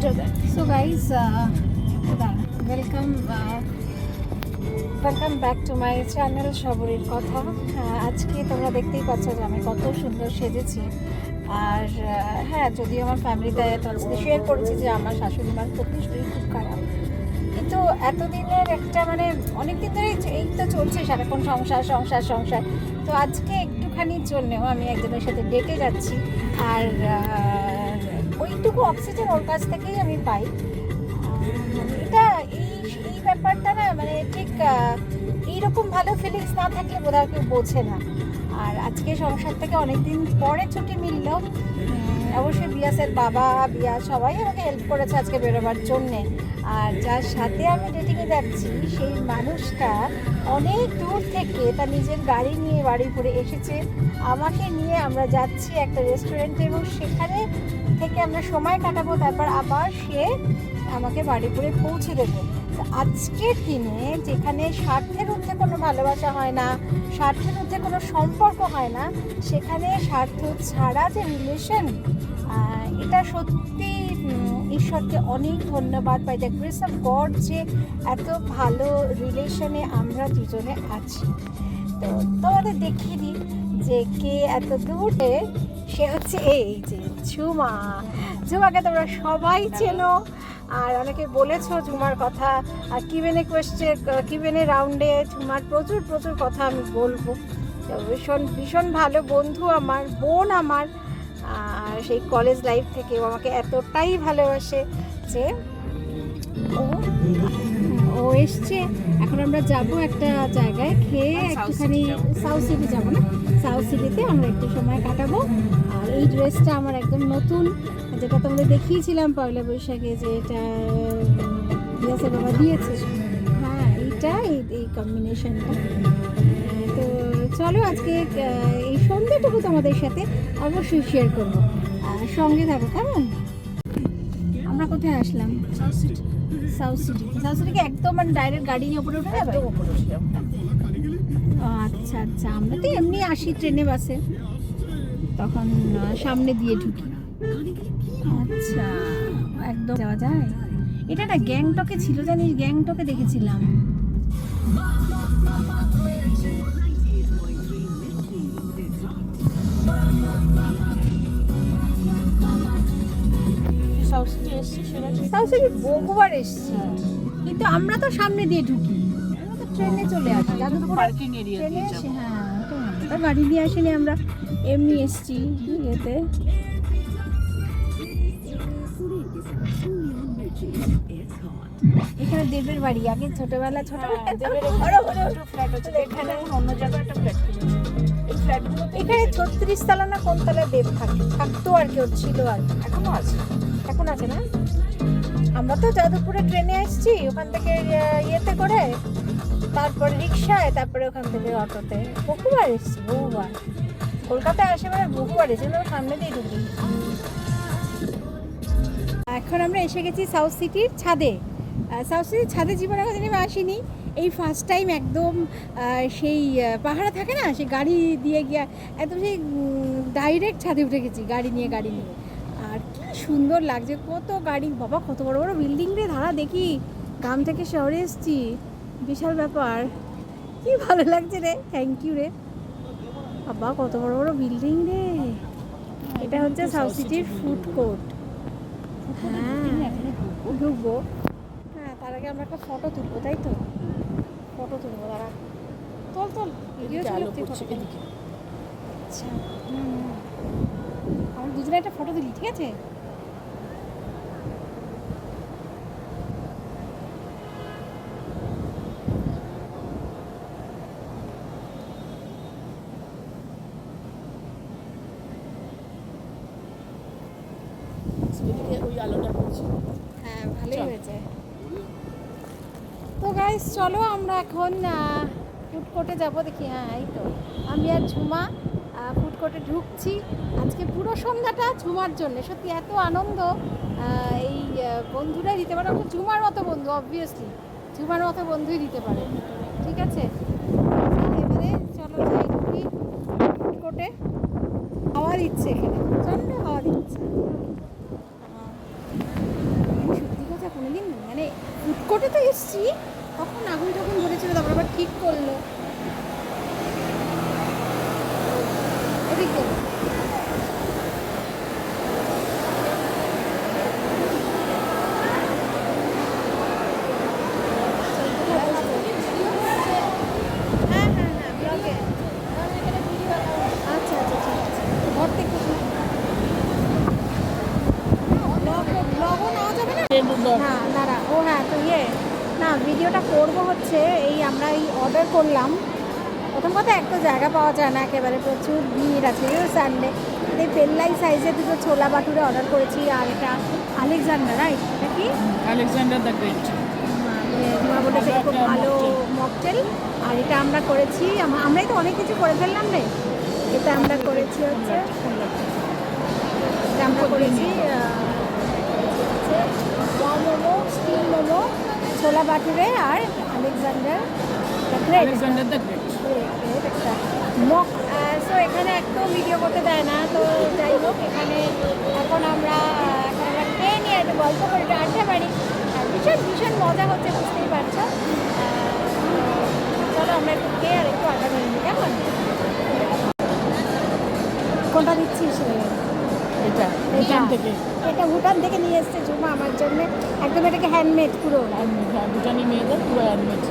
So guys welcome welcome back to my channel সবরীর কথা আজকে তোমরা দেখতেই পাচ্ছ যে আমি কত সুন্দর সেজেছি। আর হ্যাঁ যদিও আমার ফ্যামিলিতে তোমার শেয়ার করেছি যে আমার শাশুড়ি মার শরীর খুব খারাপ। কিন্তু এতদিনের একটা মানে অনেক দিন ধরেই এই তো চলছে সারাক্ষণ সংসার সংসার সংসার। তো আজকে একটুখানির জন্যেও আমি একজনের সাথে ডেটে যাচ্ছি। আর ওইটুকু অক্সিজেন ওর কাছ থেকেই আমি পাই। এটা এই এই ব্যাপারটা না মানে ঠিক এইরকম ভালো ফিলিংস না থাকলে বোধহয় কেউ বোঝে না। আর আজকে সংসার থেকে অনেকদিন পরে ছুটি মিললো। অবশ্যই বিয়াসের বাবা, বিয়া সবাই আমাকে হেল্প করেছে আজকে বেরোবার জন্যে। আর যার সাথে আমি ডেটিংয়ে যাচ্ছি, সেই মানুষটা অনেক দূর থেকে তার নিজের গাড়ি নিয়ে বাড়ি ঘুরে এসেছে। আমাকে নিয়ে আমরা যাচ্ছি একটা রেস্টুরেন্টে এবং সেখানে থেকে আমরা সময় কাটাবো, তারপর আবার সে আমাকে বাড়ি ঘুরে পৌঁছে দেবে। আজকের দিনে যেখানে স্বার্থের ঊর্ধ্বে কোনো ভালোবাসা হয় না, স্বার্থের ঊর্ধ্বে কোনো সম্পর্ক হয় না, সেখানে স্বার্থ ছাড়া যে রিলেশন এটা সত্যি ঈশ্বরকে অনেক ধন্যবাদ। By the grace of God যে এত ভালো রিলেশনে আমরা দুজনে আছি। তো তোমাদের দেখিয়ে দিই যে কে এত দূরে, সে হচ্ছে এই যে ঝুমা। ঝুমাকে তোমরা সবাই চেনো। আর অনেকে বলেছ ঝুমার কথা। আর কিবেনে কোয়েশ্চে কিবেনে রাউন্ডে ঝুমার প্রচুর প্রচুর কথা আমি বলব। ভীষণ ভীষণ ভালো বন্ধু আমার, বোন আমার। সেই কলেজ লাইফ থেকে আমাকে এতটাই ভালোবাসে যে ও ও এসছে। এখন আমরা যাব একটা জায়গায় খেয়ে একটুখানি সাউথ সিটি যাব না? সাউথ সিটিতে আমরা একটু সময় কাটাবো। আর এই ড্রেসটা আমার একদম নতুন। যেটা তোমরা দেখিয়েছিলাম পয়লা বৈশাখে যে এটা দিয়াসে বাবা দিয়েছে। হ্যাঁ এইটা এই কম্বিনেশনটা তো চলো আজকে এই সন্ধ্যাটুকু তোমাদের সাথে অবশ্যই শেয়ার করব। আর সঙ্গে থাকো কেমন? আমরা কোথায় আসলাম? একদম মানে ডাইরেক্ট গাড়ি নিয়ে উপরে উঠে যাবে? আচ্ছা আচ্ছা। আমরা তো এমনি আসি ট্রেনে, বাসে। তখন সামনে দিয়ে ঢুকি। আচ্ছা একদম যাওয়া যায়? এটা না গ্যাংটকে ছিল, জানিস? গ্যাংটকে দেখেছিলাম। সাউথ সিটি বহুবার এসছি। কিন্তু আমরা তো সামনে দিয়ে ঢুকি। ট্রেনে চলে আসি। পার্কিং এরিয়া হ্যাঁ তো আমরা তো গাড়ি নিয়ে আসিনি আমরা এমনি এসছি ইয়েতে। এখানে দেবের বাড়ি। আগে ছোটবেলা ছোটবেলা বড় বড় ফ্ল্যাট হচ্ছে এখানে অন্য জায়গায় একটা ফ্ল্যাট এখানে ছত্রিশ তলা না কোন তলায় দেব থাকে? থাকতো আর কি ওর ছিল আর। এখনও আছে। এখন আছে না? আমরা তো যাদবপুরে ট্রেনে আসছি, ওখান থেকে ইয়েতে করে, তারপরে রিক্সায়, তারপরে ওখান থেকে অটোতে। বহুবার এসছি, বহুবার। কলকাতায় আসে মানে বহুবার এসেছি, আমরা সামনে দিয়ে ঢুকি। এখন আমরা এসে গেছি সাউথ সিটির ছাদে। সাউথ সিটির ছাদে জীবনে কোনোদিন আমি আসিনি। এই ফার্স্ট টাইম একদম সেই পাহাড়ে থাকে না, সেই গাড়ি দিয়ে গিয়া, একদম সেই ডাইরেক্ট ছাদে উঠে গেছি, গাড়ি নিয়ে গাড়ি নিয়ে। সুন্দর লাগছে। কত গাড়ি বাবা কত বড় বড় বিল্ডিং রে ধারা দেখি। গ্রাম থেকে শহরে এসছি। বিশাল ব্যাপার। কি ভালো লাগছে রে থ্যাংক ইউ রে। বাবা কত বড় বড় বিল্ডিং রে। এটা হচ্ছে সাউথ সিটির ফুড কোর্ট হ্যাঁ ঢুকবো। হ্যাঁ তার আগে আমরা একটা ফটো তুলবো তাই তো? ফটো তুলবো দাঁড়া। তোল তোল ভিডিও। আচ্ছা। আমরা দুজনে একটা ফটো তুলি ঠিক আছে? ওই আলোটা পড়ছে। হ্যাঁ ভালোই হয়েছে। তো গাইস চলো আমরা এখন ফুড কোর্টে যাব দেখি। হ্যাঁ এই তো। আমি আর ঝুমা ফুড কোর্টে ঢুকছি। আজকে পুরো সন্ধ্যাটা ঝুমার জন্য। সত্যি এত আনন্দ। এই বন্ধুরাই দিতে পারে। অবশ্য ঝুমার মতো বন্ধু অবভিয়াসলি ঝুমার মতো বন্ধুই দিতে পারে। ঠিক আছে? এবারে চলো যাই ঢুকি ফুড কোর্টে হাওয়া দিচ্ছে এখানে। প্রচণ্ড হাওয়া দিচ্ছে। কোনোদিন মানে উৎকটে তো এসছি তখন আগুন যখন ধরেছিল তারপর আবার ঠিক করল। এদিক। না দাঁড়া ও হ্যাঁ তো ইয়ে না ভিডিওটা করব হচ্ছে এই আমরা এই অর্ডার করলাম। প্রথম কথা এক তো জায়গা পাওয়া যায় না একেবারে প্রচুর ভিড় আছে সানডে এই পেল্লাই সাইজের দুটো ছোলা বাটুরে অর্ডার করেছি আর এটা আলেকজান্ডার রাইট এটা কি? আলেকজান্ডার দ্য গ্রেট মা বলেছে খুব ভালো মকটেল আর এটা আমরা করেছি আমরাই তো অনেক কিছু করে ফেললাম রে। এটা আমরা করেছি হচ্ছে আমরা করেছি মোমো স্টিম মোমো ছোলা বাটুরে আর Alexander Alexander the great mock so এখানে একদম ভিডিও করতে দেয় না তো যাই হোক এখানে এখন আমরা এখন আমরা খেয়ে নিয়ে একটু গল্প করে আড্ডা মারি। আর ভীষণ ভীষণ মজা হচ্ছে বুঝতেই পারছ। চলো আমরা একটু খেয়ে আর একটু মেরে নিই কেমন? কোনটা দিচ্ছিস? এটা এটা। এখান থেকে। এটা ভুটান থেকে নিয়ে এসছে ঝুমা আমার জন্য। একদম এটাকে হ্যান্ডমেড পুরো। হ্যাঁ ভুটানি মেয়েদের পুরো অ্যাডমিট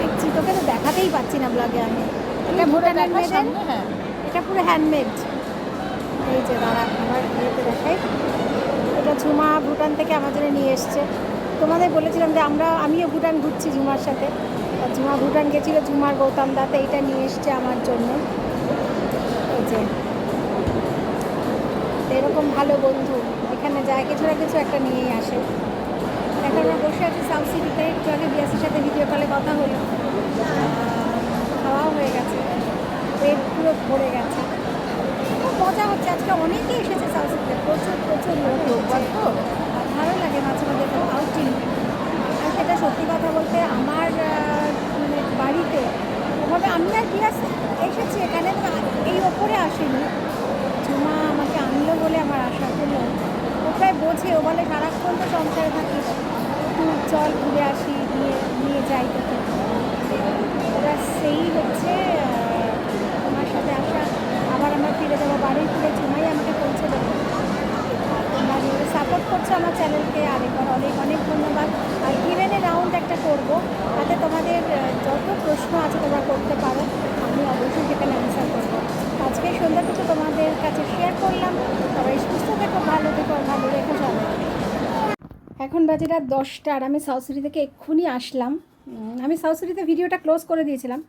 দেখছি তোকে তো দেখাতেই পাচ্ছি না ব্লগে আমি। এটা ভুটানের মেয়েদের হ্যাঁ। এটা পুরো হ্যান্ডমেড এই যে দাঁড়া আমার ইয়েতে দেখাই। এটা ঝুমা ভুটান থেকে আমার জন্য নিয়ে এসছে। তোমাদের বলেছিলাম যে আমরা আমিও ভুটান ঘুরছি ঝুমার সাথে। ঝুমা ভুটান গেছিল ঝুমার গৌতম দাতে এইটা নিয়ে এসছে আমার জন্য। এই যে তো এরকম ভালো বন্ধু, এখানে যায় কিছু না কিছু একটা নিয়েই আসে। এখন আমরা বসে আছি সাউথ সিটিতে একটু আগে বিয়াসের সাথে ভিডিও কলে কথা হলো। খাওয়াও হয়ে গেছে। পেট পুরো ভরে গেছে। খুব মজা হচ্ছে। আজকে অনেকেই এসেছে সাউথ সিটিতে প্রচুর প্রচুর লোক ভালো লাগে মাঝে মাঝে আউটিং আর সেটা সত্যি কথা বলতে আমার মানে বাড়িতে ওভাবে আমি আর বিয়াস এসেছি এখানে এই ওপরে আসিনি। ঝুমা আমাকে আনলো বলে আমার আশা হলো ও প্রায় বোঝে, ও বলে, সারাক্ষণ তো সংসারে থাকি একটু চল ঘুরে আসি, নিয়ে নিয়ে যাই তোকে। ওরা সেই হচ্ছে তোমার সাথে আসা। আবার আমরা ফিরে যাব বাড়ির ফিরে ঝুমাই আমাকে পৌঁছে দেবো। তোমরা সাপোর্ট করছ আমার চ্যানেলকে আরেকবার অনেক অনেক ধন্যবাদ। আর ইভেনে রাউন্ড একটা করব, তাতে তোমাদের যত প্রশ্ন আছে তোমরা করতে পারো আমি অবশ্যই সেখানে অ্যান্সার করব আজকে সন্ধ্যাটুকু তোমাদের কাছে শেয়ার করলাম সবাই সুস্থ থেকো ভালো থেকো আর ভালো রেখো সবাই এখন বাজে রাত দশটা আর আমি সাউথ সিটি থেকে এক্ষুনি আসলাম। আমি সাউথ সিটিতে ভিডিওটা ক্লোজ করে দিয়েছিলাম।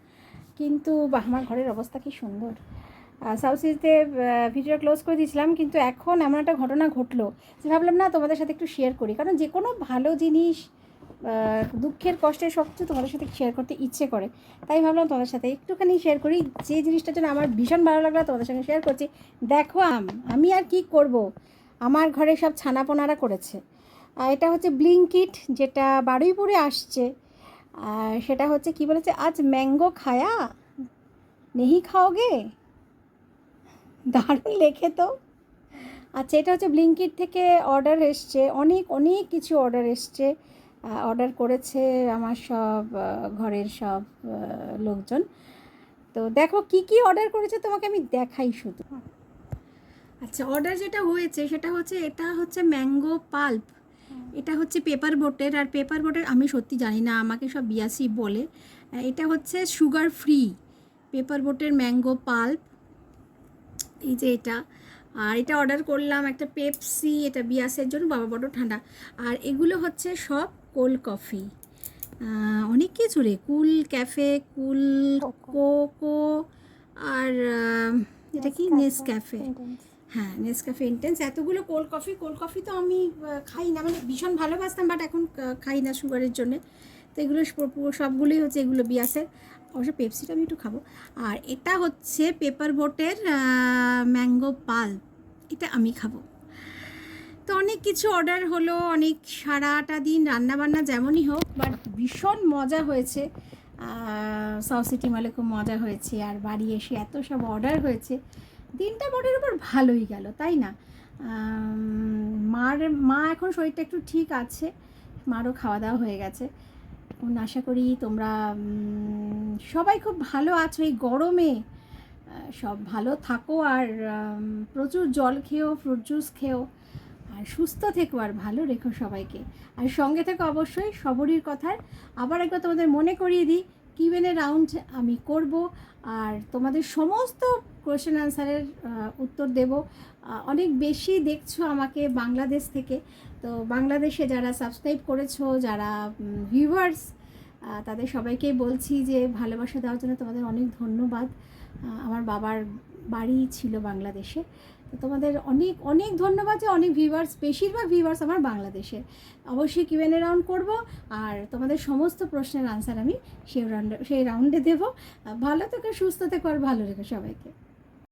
কিন্তু আমার ঘরের অবস্থা কি সুন্দর। সাউথ সিটিতে ভিডিও ক্লোজ করে দিয়েছিলাম, কিন্তু এখন এমন একটা ঘটনা ঘটলো যে ভাবলাম, না, তোমাদের সাথে একটু শেয়ার করি। কারণ যে কোনো ভালো জিনিস দুঃখের কষ্টের সব কিছু তোমাদের সাথে শেয়ার করতে ইচ্ছে করে। তাই ভাবলাম তোমাদের সাথে একটুখানি শেয়ার করি। যে জিনিসটার জন্য আমার ভীষণ ভালো লাগল, তোমাদের সঙ্গে শেয়ার করছি। দেখো, আম- আমি আর কি করব? আমার ঘরে সব ছানাপোনারা করেছে। এটা হচ্ছে ব্লিঙ্কিট যেটা বারুইপুরে আসছে। আর সেটা হচ্ছে কি বলেছে, আজ ম্যাঙ্গো খায়া? নেহি খাওগে? দারুণ লেখে তো। আচ্ছা এটা হচ্ছে ব্লিঙ্কিট থেকে অর্ডার এসছে, অনেক অনেক কিছু অর্ডার এসছে। অর্ডার করেছে আমার সব ঘরের সব লোকজন। তো দেখো কি কি অর্ডার করেছে, তোমাকে আমি দেখাই শুধু। আচ্ছা অর্ডার যেটা হয়েছে, সেটা হচ্ছে, এটা হচ্ছে ম্যাঙ্গো পাল্প। এটা হচ্ছে পেপার বোটের আর পেপার বোটের আমি সত্যি জানি না আমাকে সব বিয়াসি বলে। এটা হচ্ছে সুগার ফ্রি পেপার বোটের ম্যাঙ্গো পাল্প এই যে এটা। আর এটা অর্ডার করলাম একটা পেপসি এটা বিয়াসের জন্য বাবা বড় ঠান্ডা। আর এগুলো হচ্ছে সব কোল্ড কফি অনেক কিছু রে কুল ক্যাফে কুল কোকো আর এটা কি? নেস ক্যাফে হ্যাঁ নেসক্যাফে ইন্টেন্স এতগুলো কোল্ড কফি কোল্ড কফি তো আমি খাই না। মানে ভীষণ ভালোবাসতাম বাট এখন খাই না সুগারের জন্য। তো এগুলো সবগুলোই হচ্ছে এগুলো বিয়াসের অবশ্য পেপসিটা আমি একটু খাব। আর এটা হচ্ছে পেপার বোটের ম্যাঙ্গো পাল এটা আমি খাব। তো অনেক কিছু অর্ডার হলো, অনেক সারাটা দিন রান্নাবান্না যেমনই হোক বাট ভীষণ মজা হয়েছে। সাউথ সিটি মলে খুব মজা হয়েছে। আর বাড়ি এসে এত সব অর্ডার হয়েছে। দিনটা বটের উপর ভালোই গেল, তাই না? মার, মা এখন শরীরটা একটু ঠিক আছে, মারও খাওয়া দাওয়া হয়ে গেছে। এখন আশা করি তোমরা সবাই খুব ভালো আছো এই গরমে। সব ভালো থাকো আর প্রচুর জল খেও ফ্রুট জুস খেও, আর সুস্থ থেকো আর ভালো রেখো সবাইকে। আর সঙ্গে থেকে অবশ্যই সবরীর কথার। আবার একবার তোমাদের মনে করিয়ে দিই, কিউএনএ রাউন্ড আমি করব, আর তোমাদের সমস্ত কোয়েশ্চেন আনসারের উত্তর দেব। অনেক বেশি দেখছ আমাকে বাংলাদেশ থেকে। তো বাংলাদেশে যারা সাবস্ক্রাইব করেছ, যারা ভিউয়ার্স তাদের সবাইকেই বলছি যে ভালোবাসা দেওয়ার জন্য তোমাদের অনেক ধন্যবাদ। আমার বাবার বাড়ি ছিল বাংলাদেশে। তো তোমাদের অনেক অনেক ধন্যবাদ যে অনেক ভিউয়ার্স বেশিরভাগ ভিউয়ার্স আমার বাংলাদেশের অবশ্যই কিউএনএ রাউন্ড করব আর তোমাদের সমস্ত প্রশ্নের আনসার আমি সেই রাউন্ডে সেই রাউন্ডে দেবো। ভালো থেকো, সুস্থ থেকো আর ভালো রেখো সবাইকে।